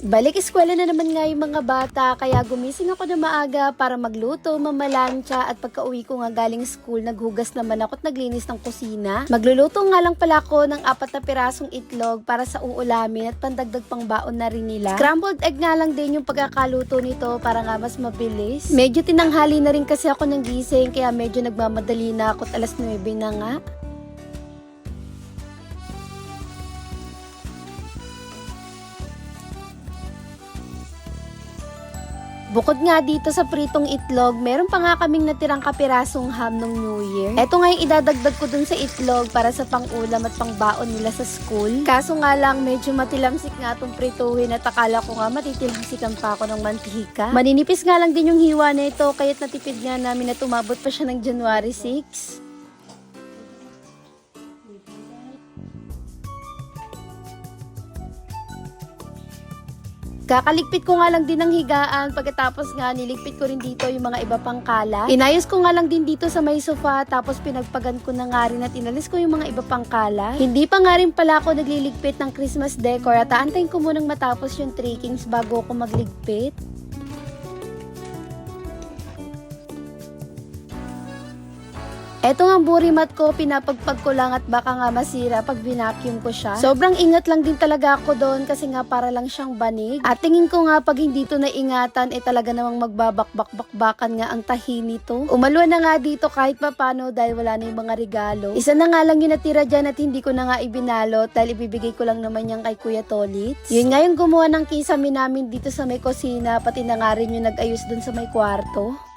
Balik eskwela na naman nga yung mga bata kaya gumising ako na maaga para magluto, mamalansya at pagka-uwi ko nga galing school naghugas naman ako at naglinis ng kusina. Magluluto nga lang pala ako ng apat na pirasong itlog para sa uulamin at pandagdag pang baon na rin nila. Scrambled egg nga lang din yung pagkakaluto nito para nga mas mabilis. Medyo tinanghali na rin kasi ako ng gising kaya medyo nagmamadali na ako at alas 9 na nga. Bukod nga dito sa pritong itlog, meron pa nga kaming natirang kapirasong ham nung New Year. Eto nga yung idadagdag ko dun sa itlog para sa pang-ulam at pang-baon nila sa school. Kaso nga lang, medyo matilamsik nga itong prituhin at akala ko nga matitilamsikan pa ako ng mantika. Maninipis nga lang din yung hiwa na ito, kaya't natipid nga namin na tumabot pa siya ng January 6. Kakaligpit ko nga lang din ng higaan pagkatapos nga niligpit ko rin dito yung mga iba pang kalat. Inayos ko nga lang din dito sa may sofa tapos pinagpagan ko na nga rin at inalis ko yung mga iba pang kalat. Hindi pa nga rin pala ako nagliligpit ng Christmas decor at aantayin ko munang matapos yung trickings bago ako magligpit. Eto nga burimat ko, pinapagpag ko lang at baka nga masira pag binacuum ko siya. Sobrang ingat lang din talaga ako doon kasi nga para lang siyang banig. At tingin ko nga pag hindi to naingatan, eh talaga namang magbabakbak-bakbakan nga ang tahi nito. Umalwa na nga dito kahit papano dahil wala na yung mga regalo. Isa na nga lang yung natira dyan at hindi ko na nga ibinalot dahil ibibigay ko lang naman yan kay Kuya Tolitz. Yun nga yung gumawa ng kisame namin dito sa may kusina, pati na nga rin yung nag-ayos doon sa may kwarto.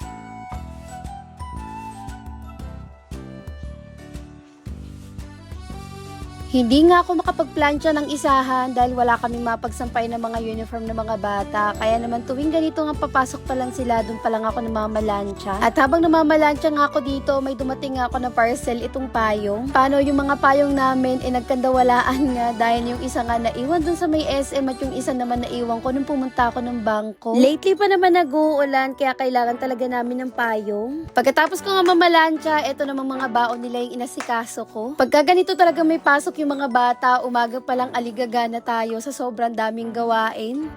Hindi nga ako makapagplansya ng isahan dahil wala kaming mapagsampay ng mga uniform ng mga bata. Kaya naman tuwing ganito nga papasok pa lang sila, doon pa lang ako namamalansya. At habang namamalansya nga ako dito, may dumating nga ako na parcel itong payong. Paano yung mga payong namin, eh nagkandawalaan nga dahil yung isa nga naiwan doon sa may SM at yung isa naman naiwan ko nung pumunta ako ng bangko. Lately pa naman nag-uulan kaya kailangan talaga namin ng payong. Pagkatapos ko nga mamalansya, eto namang mga baon nila yung inasikaso ko. Pagka ganito talaga may pasok yung mga bata, umaga pa lang aligaga na tayo sa sobrang daming gawain.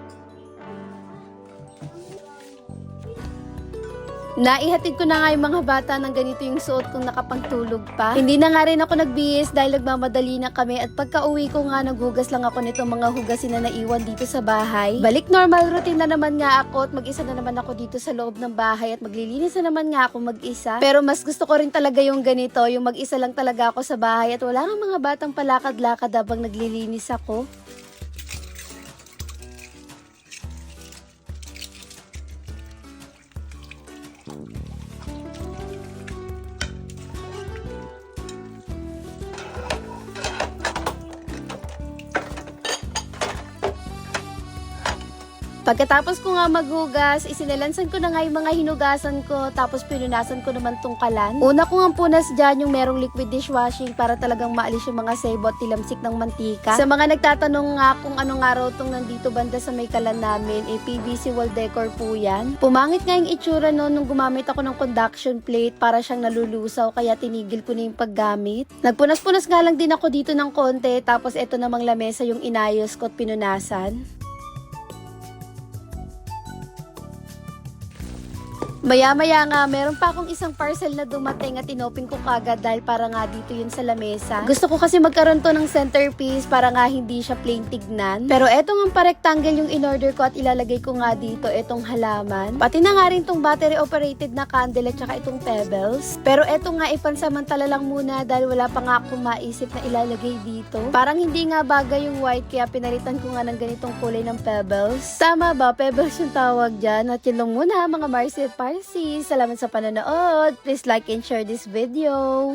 Naihatid ko na nga yung mga bata ng ganito yung suot kong nakapantulog pa. Hindi na nga rin ako nagbihis dahil nagmamadali na kami at pagka uwi ko nga naghugas lang ako nitong mga hugasin na naiwan dito sa bahay. Balik normal routine na naman nga ako at mag-isa na naman ako dito sa loob ng bahay at maglilinis na naman nga ako mag-isa. Pero mas gusto ko rin talaga yung ganito, yung mag-isa lang talaga ako sa bahay at wala nga mga batang palakad-lakad habang naglilinis ako. Pagkatapos ko nga maghugas, isinilansan ko na nga yung mga hinugasan ko, tapos pinunasan ko naman tong kalan. Una ko nga punas dyan yung merong liquid dishwashing para talagang maalis yung mga sebo at tilamsik ng mantika. Sa mga nagtatanong nga kung anong araw tong nandito banda sa may kalan namin, eh PVC wall decor po yan. Pumangit nga yung itsura noon nung gumamit ako ng conduction plate para siyang nalulusaw kaya tinigil ko na yung paggamit. Nagpunas-punas nga lang din ako dito ng konti, tapos eto namang lamesa yung inayos ko at pinunasan. Maya-maya nga, meron pa akong isang parcel na dumating at inopin ko kagad dahil para nga dito yun sa lamesa. Gusto ko kasi magkaroon to ng centerpiece para nga hindi siya plain tignan. Pero eto nga pa-rectangle yung in-order ko at ilalagay ko nga dito itong halaman. Pati na nga rin tong battery operated na candle at saka itong pebbles. Pero eto nga ipansamantala lang muna dahil wala pa nga akong maisip na ilalagay dito. Parang hindi nga bagay yung white kaya pinalitan ko nga ng ganitong kulay ng pebbles. Tama ba? Pebbles yung tawag dyan. At yun lang muna mga Marcy at Parsi. Salamat sa panonood. Please like and share this video.